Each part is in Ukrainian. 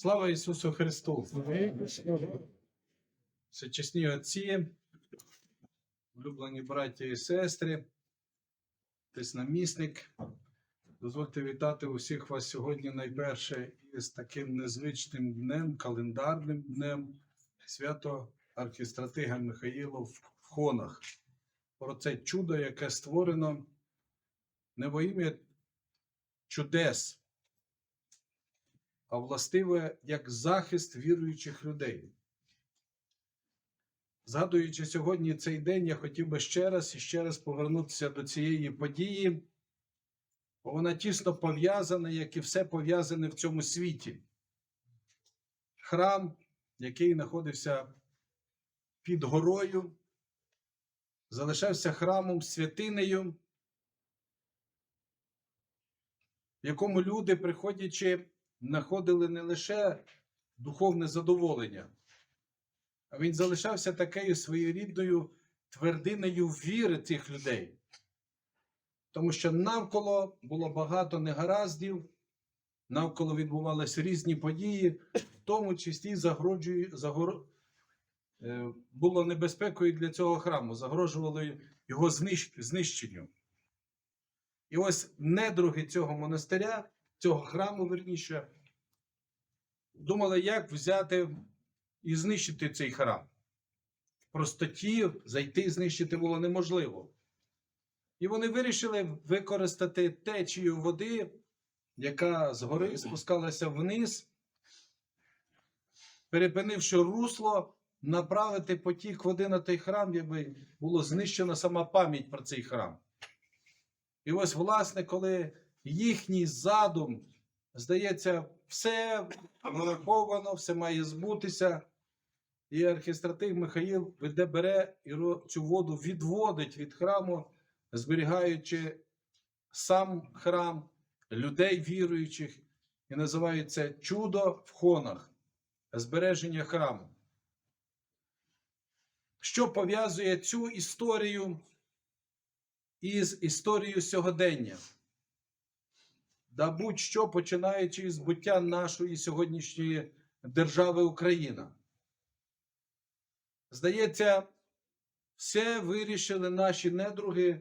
Слава Ісусу Христу! Всечесні отці, улюблені браття і сестри, теснамісник. Дозвольте вітати усіх вас сьогодні найперше із таким незвичним днем, календарним днем свято архістратига Михаїла в Хонах. Про це чудо, яке створено не во ім'я чудес, а властиве як захист віруючих людей. Згадуючи сьогодні цей день, я хотів би ще раз і ще раз повернутися до цієї події, бо вона тісно пов'язана, як і все пов'язане в цьому світі. Храм, який знаходився під горою, залишався храмом святинею, в якому люди, приходячи, знаходили не лише духовне задоволення, а він залишався такою своєрідною твердиною віри цих людей. Тому що навколо було багато негараздів, навколо відбувалися різні події, в тому числі загроджує, загор... е, було небезпекою для цього храму, загрожувало його знищ... знищенню. І ось недруги цього монастиря, цього храму, верніше, думали, як взяти і знищити цей храм. В простоті зайти і знищити було неможливо. І вони вирішили використати течію води, яка згори спускалася вниз, перепинивши русло, направити потік води на той храм, якби було знищено сама пам'ять про цей храм. І ось, власне, коли їхній задум, здається, все враховано, все має збутися. І архістратиг Михаїл веде бере і цю воду відводить від храму, зберігаючи сам храм, людей віруючих, і називається чудо в хонах, збереження храму. Що пов'язує цю історію із історією сьогодення? Да будь-що починаючи з буття нашої сьогоднішньої держави Україна. Здається, все вирішили наші недруги.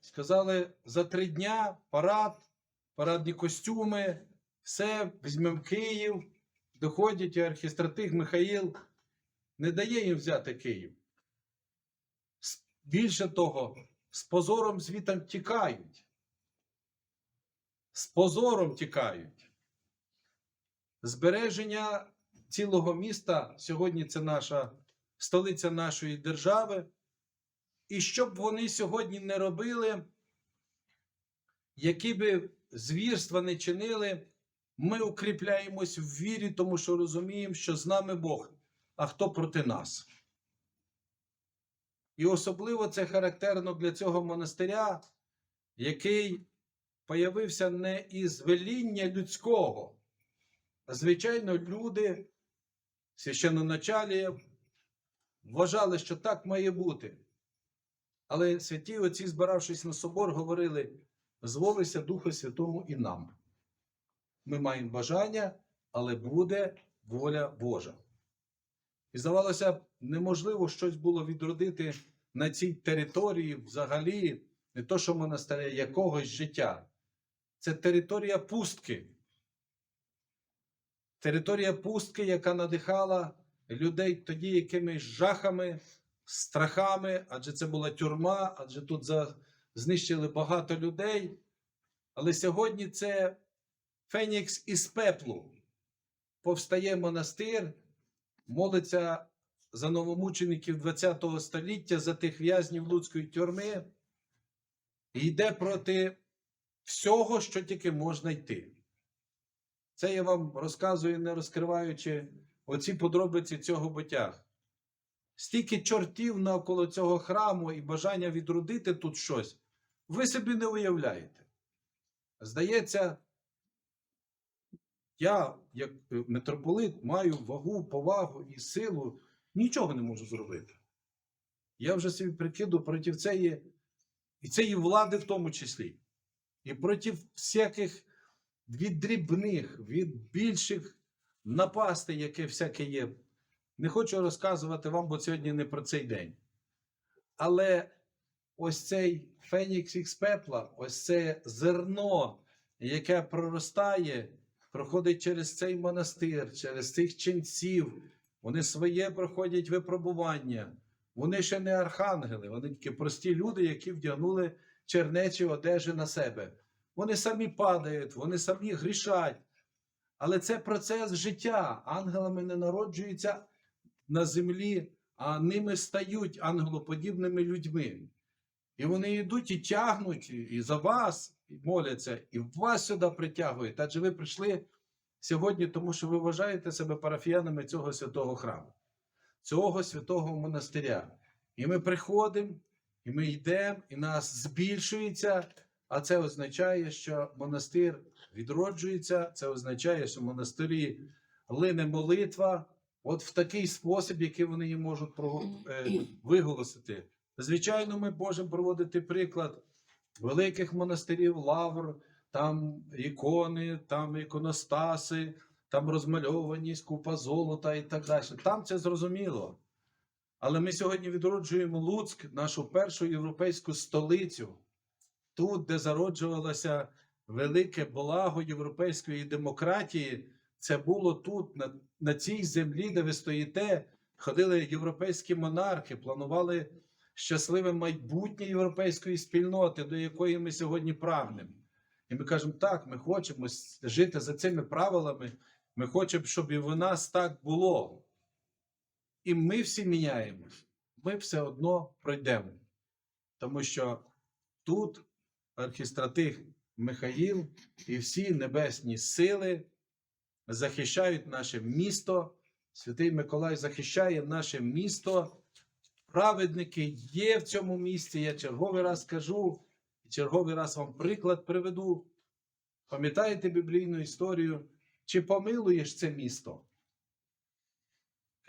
Сказали, за три дня парад, парадні костюми, все, візьмемо Київ, доходять і архістратиг Михаїл не дає їм взяти Київ. Більше того, з позором звітом тікають. З позором тікають. Збереження цілого міста сьогодні це наша столиця нашої держави. І що б вони сьогодні не робили, які би звірства не чинили, ми укріпляємось в вірі, тому що розуміємо, що з нами Бог, а хто проти нас. І особливо це характерно для цього монастиря, який появився не із веління людського, звичайно, люди, священноначалія, вважали, що так має бути. Але святі отці, збиравшись на собор, говорили: зволися Духу Святому і нам. Ми маємо бажання, але буде воля Божа. І здавалося, б, неможливо щось було відродити на цій території взагалі, не то, що монастиря, якогось життя. Це територія пустки. Територія пустки, яка надихала людей тоді якимись жахами, страхами, адже це була тюрма, адже тут за... знищили багато людей. Але сьогодні це Фенікс із пеплу. Повстає монастир, молиться за новомучеників ХХ століття, за тих в'язнів Луцької тюрми, і йде проти всього, що тільки можна йти. Це я вам розказую, не розкриваючи оці подробиці цього буття. Стільки чортів навколо цього храму і бажання відродити тут щось, ви собі не уявляєте. Здається, я, як е, митрополит, маю вагу, повагу і силу, нічого не можу зробити. Я вже собі прикиду проти цієї, і цієї влади в тому числі, і проти всяких від дрібних, від більших напасти, яке всяке є. Не хочу розказувати вам, бо сьогодні не про цей день. Але ось цей фенікс із пепла, ось це зерно, яке проростає, проходить через цей монастир, через цих ченців. Вони своє проходять випробування. Вони ще не архангели, вони тільки прості люди, які вдягнули чернечі одежі на себе. Вони самі падають, вони самі грішать. Але це процес життя. Ангелами не народжуються на землі, а ними стають ангелоподібними людьми. І вони йдуть і тягнуть, і- за вас і моляться, і вас сюди притягують. Адже ви прийшли сьогодні, тому що ви вважаєте себе парафіянами цього святого храму, цього святого монастиря. І ми приходимо, і ми йдемо, і нас збільшується. А це означає, що монастир відроджується, це означає, що в монастирі лине молитва, от в такий спосіб, який вони її можуть е, виголосити. Звичайно, ми можемо проводити приклад великих монастирів, лавр, там ікони, там іконостаси, там розмальовані купа золота і так далі. Там це зрозуміло. Але ми сьогодні відроджуємо Луцьк, нашу першу європейську столицю, тут, де зароджувалося велике благо європейської демократії. Це було тут, на, на цій землі, де ви стоїте, ходили європейські монархи, планували щасливе майбутнє європейської спільноти, до якої ми сьогодні прагнемо. І ми кажемо, так, ми хочемо жити за цими правилами, ми хочемо, щоб і в нас так було. І ми всі міняємось. Ми все одно пройдемо. Тому що тут архістратих Михаїл і всі небесні сили захищають наше місто. Святий Миколай захищає наше місто. Праведники є в цьому місті. Я черговий раз кажу, і черговий раз вам приклад приведу. Пам'ятаєте біблійну історію? Чи помилуєш це місто?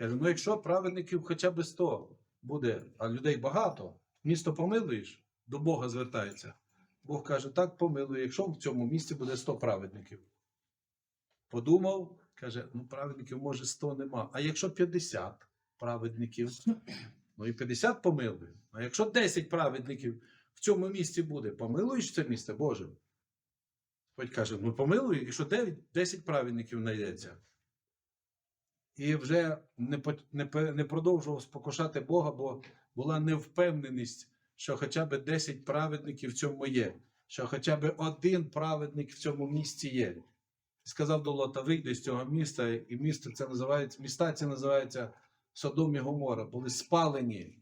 Каже, ну якщо праведників хоча б 100 буде, а людей багато, місто помилуєш, до Бога звертається. Бог каже, так помилує, якщо в цьому місті буде 100 праведників. Подумав, каже, ну праведників може 100 нема. А якщо 50 праведників, ну і 50 помилує. А якщо 10 праведників в цьому місті буде, помилуєш це місце, Боже? Господь каже, ну помилуй, якщо 9, 10 праведників знайдеться. І вже не, не, не продовжував спокушати Бога, бо була невпевненість, що хоча б 10 праведників в цьому є, що хоча б один праведник в цьому місті є. Сказав до Лота, вийди з цього міста, і місто це називається, міста це називається Содом і Гомора, були спалені.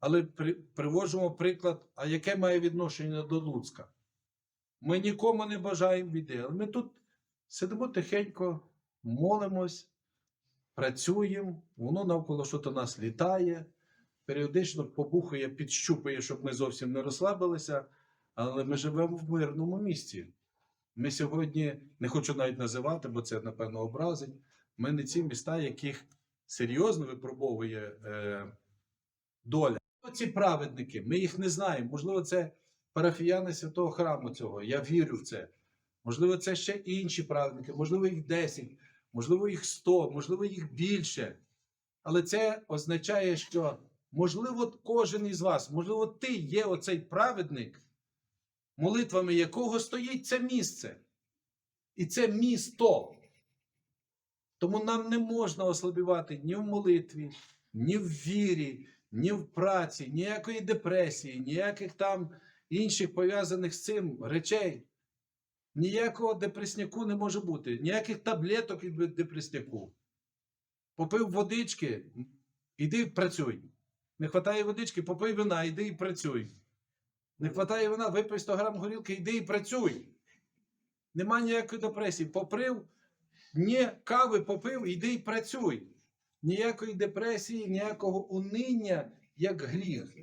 Але при, приводжимо приклад, а яке має відношення до Луцька? Ми нікому не бажаємо біди, але ми тут сидимо тихенько, молимось, працюємо, воно навколо що то нас літає, періодично побухає, підщупує, щоб ми зовсім не розслабилися, але ми живемо в мирному місті. Ми сьогодні, не хочу навіть називати, бо це, напевно, образить. Ми не ці міста, яких серйозно випробовує е, доля. Ці праведники, ми їх не знаємо. Можливо, це парафіяни святого храму цього. Я вірю в це. Можливо, це ще інші праведники, можливо, їх 10, можливо, їх 100, можливо, їх більше. Але це означає, що, можливо, кожен із вас, можливо, ти є оцей праведник, молитвами якого стоїть це місце. І це місто. Тому нам не можна ослабівати ні в молитві, ні в вірі, ні в праці, ніякої депресії, ніяких там інших пов'язаних з цим речей. Ніякого депресняку не може бути, ніяких таблеток від депресняку. Попив водички, іди працюй. Не вистачає водички, попий вина, іди і працюй. Не вистачає вина, випий 100 грам горілки, йди і працюй. Нема ніякої депресії. Поприв, ні кави попив, іди і працюй. Ніякої депресії, ніякого униння, як гріх.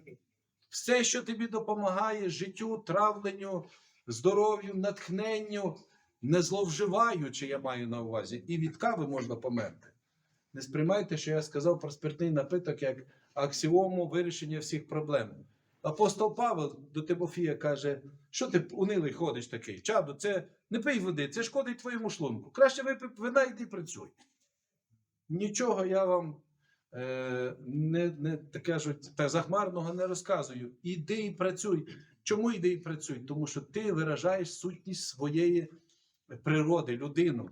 Все, що тобі допомагає життю, травленню, здоров'ю, натхненню, не зловживаючи, я маю на увазі, і від кави можна померти. Не сприймайте, що я сказав про спиртний напиток як аксіому вирішення всіх проблем. Апостол Павел до Тимофія каже, що ти унилий ходиш такий? Чадо, це не пий води, це шкодить твоєму шлунку. Краще випий вина йди працюй. Нічого я вам не, не так кажуть, та захмарного не розказую. Іди і працюй. Чому йди і працюй? Тому що ти виражаєш сутність своєї природи, людину,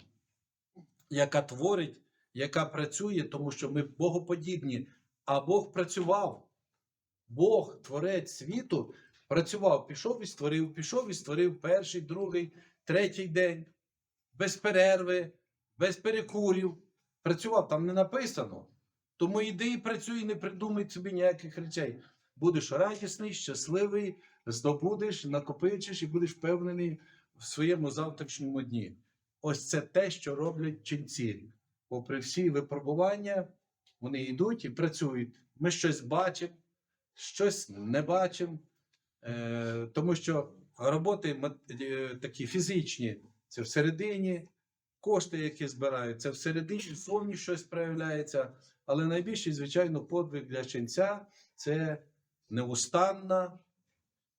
яка творить, яка працює, тому що ми богоподібні, а Бог працював. Бог, творець світу, працював, пішов і створив, пішов і створив перший, другий, третій день, без перерви, без перекурів. Працював, там не написано. Тому йди і працюй, не придумай собі ніяких речей. Будеш радісний, щасливий, здобудеш, накопичиш і будеш впевнений в своєму завтрашньому дні. Ось це те, що роблять ченці. Попри всі випробування, вони йдуть і працюють. Ми щось бачимо, щось не бачимо, е, тому що роботи е, такі фізичні, це всередині, кошти, які збирають, це всередині, зовні щось проявляється. Але найбільший, звичайно, подвиг для ченця це неустанна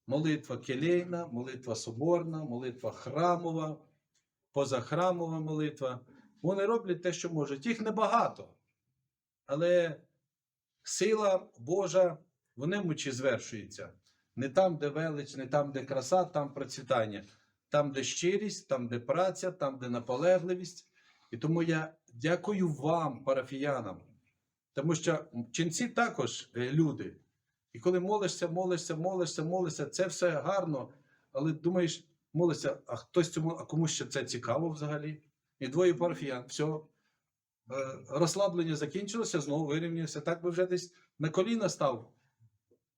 молитва келейна, молитва соборна, молитва храмова, позахрамова молитва. Вони роблять те, що можуть. Їх небагато. Але сила Божа в ньому чи звершується. Не там, де велич, не там, де краса, там процвітання. Там, де щирість, там, де праця, там, де наполегливість. І тому я дякую вам, парафіянам, тому що ченці також е, люди. І коли молишся, молишся, молишся, молишся, це все гарно, але думаєш, молишся, а хтось цьому, а комусь ще це цікаво взагалі. І двоє парафіян, все. Розслаблення закінчилося, знову вирівнявся. Так би вже десь на коліна став,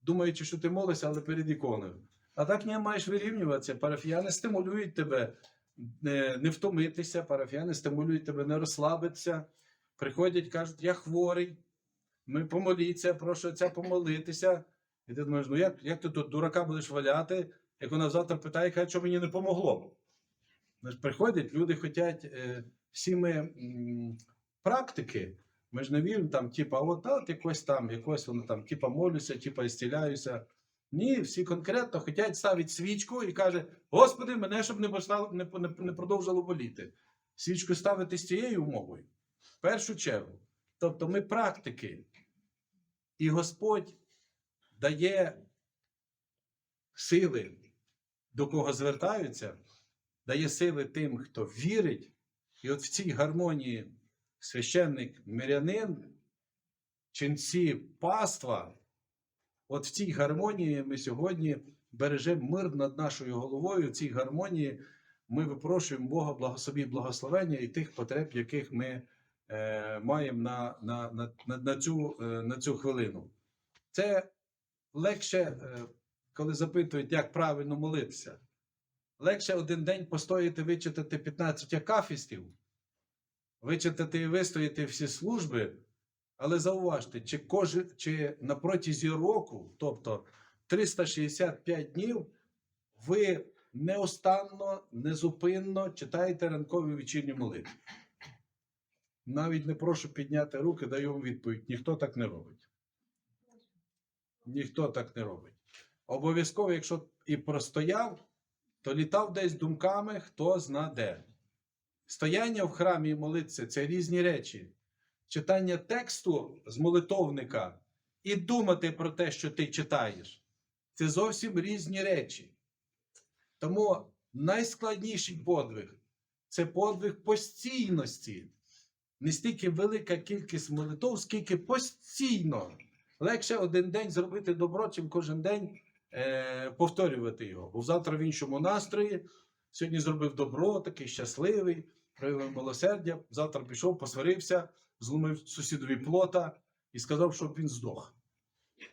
думаючи, що ти молишся, але перед іконою. А так не маєш вирівнюватися. Парафіяни стимулюють тебе не, втомитися, парафіяни стимулюють тебе не розслабитися. Приходять, кажуть, я хворий, ми помоліться, прошу отця помолитися. І ти думаєш, ну як, як ти тут дурака будеш валяти, як вона завтра питає, каже, що мені не помогло. Приходять, люди хочуть е, всі ми м, практики. Ми ж не віримо там, типа, от, от якось там, якось воно там, типа молюся, типа істіляюся. Ні, всі конкретно хочуть ставити свічку і каже: Господи, мене щоб не, постало, не, не, не продовжало боліти. Свічку ставити з цією умовою. В першу чергу. Тобто ми практики. І Господь дає сили, до кого звертаються, дає сили тим, хто вірить. І от в цій гармонії священник мирянин, ченці паства, от в цій гармонії ми сьогодні бережемо мир над нашою головою. В цій гармонії ми випрошуємо Бога благослові благословення і тих потреб, яких ми е, маємо на, на, на, на, на, цю, е, на цю хвилину. Це легше, е, коли запитують, як правильно молитися. Легше один день постояти, вичитати 15 акафістів, вичитати і вистояти всі служби, але зауважте, чи, кожен, чи на протязі року, тобто 365 днів, ви неустанно, незупинно читаєте ранкові вечірні молитви. Навіть не прошу підняти руки, даю вам відповідь. Ніхто так не робить. Ніхто так не робить. Обов'язково, якщо і простояв, то літав десь думками, хто зна де. Стояння в храмі і молитися це різні речі. Читання тексту з молитовника і думати про те, що ти читаєш, це зовсім різні речі. Тому найскладніший подвиг це подвиг постійності. Не стільки велика кількість молитов, скільки постійно. Легше один день зробити добро, чим кожен день е, повторювати його. Бо завтра в іншому настрої. Сьогодні зробив добро, такий щасливий, проявив милосердя. Завтра пішов, посварився, зломив сусідові плота і сказав, щоб він здох.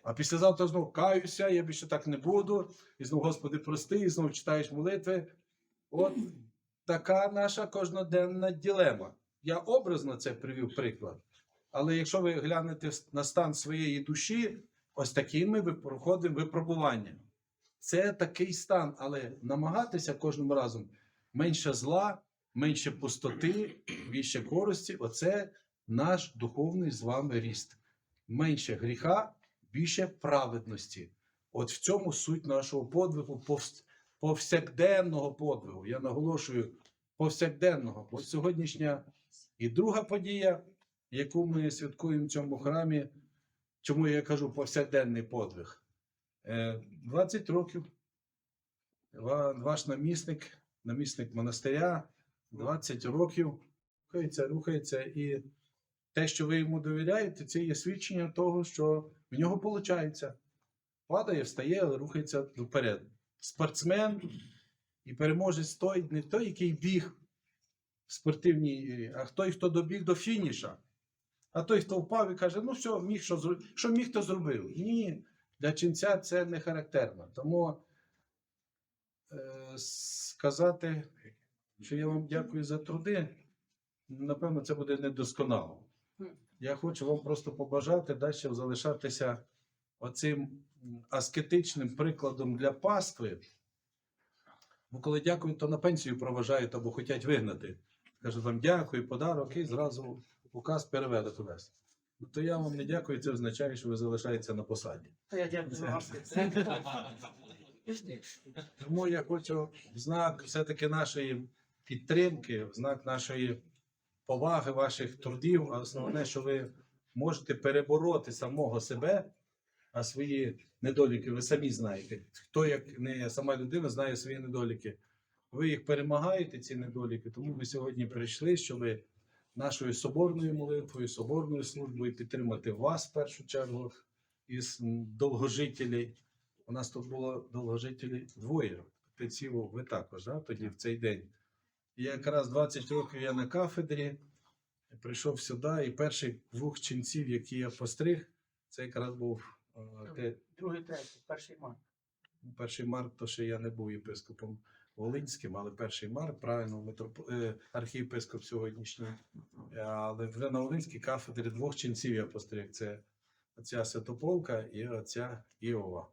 А післязавтра знову каюся, я більше так не буду. І знову, Господи, прости, і знову читаєш молитви. От така наша кожноденна ділема. Я образно це привів приклад. Але якщо ви глянете на стан своєї душі, ось таким ми проходимо випробування. Це такий стан, але намагатися кожним разом менше зла, менше пустоти, більше користі оце наш духовний з вами ріст. Менше гріха, більше праведності. От в цьому суть нашого подвигу, повсякденного подвигу. Я наголошую, повсякденного. Бо сьогоднішня і друга подія, яку ми святкуємо в цьому храмі, чому я кажу повсякденний подвиг. Е, 20 років ваш намісник, намісник монастиря, 20 років рухається, рухається, і те, що ви йому довіряєте, це є свідчення того, що в нього виходить. Падає, встає, але рухається вперед. Спортсмен і переможець той, не той, який біг в спортивній, а той, хто добіг до фініша. А той, хто впав і каже, ну що міг, що, що міг, то зробив. Ні, для ченця це не характерно. Тому е, сказати, що я вам дякую за труди, напевно, це буде недосконало. Я хочу вам просто побажати далі залишатися оцим аскетичним прикладом для пастви. Бо коли дякують, то на пенсію проважають або хочуть вигнати. Кажуть вам дякую, подарок, і зразу указ переведе кудись. Ну, то я вам не дякую, це означає, що ви залишаєтеся на посаді. Та Я дякую вам. Тому я хочу в знак все-таки нашої підтримки, в знак нашої поваги ваших трудів, а основне, що ви можете перебороти самого себе, а свої недоліки ви самі знаєте. Хто як не сама людина знає свої недоліки. Ви їх перемагаєте, ці недоліки, тому ми сьогодні прийшли, щоб нашою соборною молитвою, соборною службою підтримати вас в першу чергу із м, довгожителів. У нас тут було довгожителі двоє. Отців ви також, да? тоді в цей день. І якраз 20 років я на кафедрі прийшов сюди, і перших двох ченців, які я постриг, це якраз був е, те- Другий, третій, перший март. перший марк, то ще я не був єпископом Волинським, але перший марк, правильно, митроп... е, архієпископ сьогоднішній. Е, Але вже на Волинській кафедрі двох ченців я постриг. Це отця Святополка і отця Іова.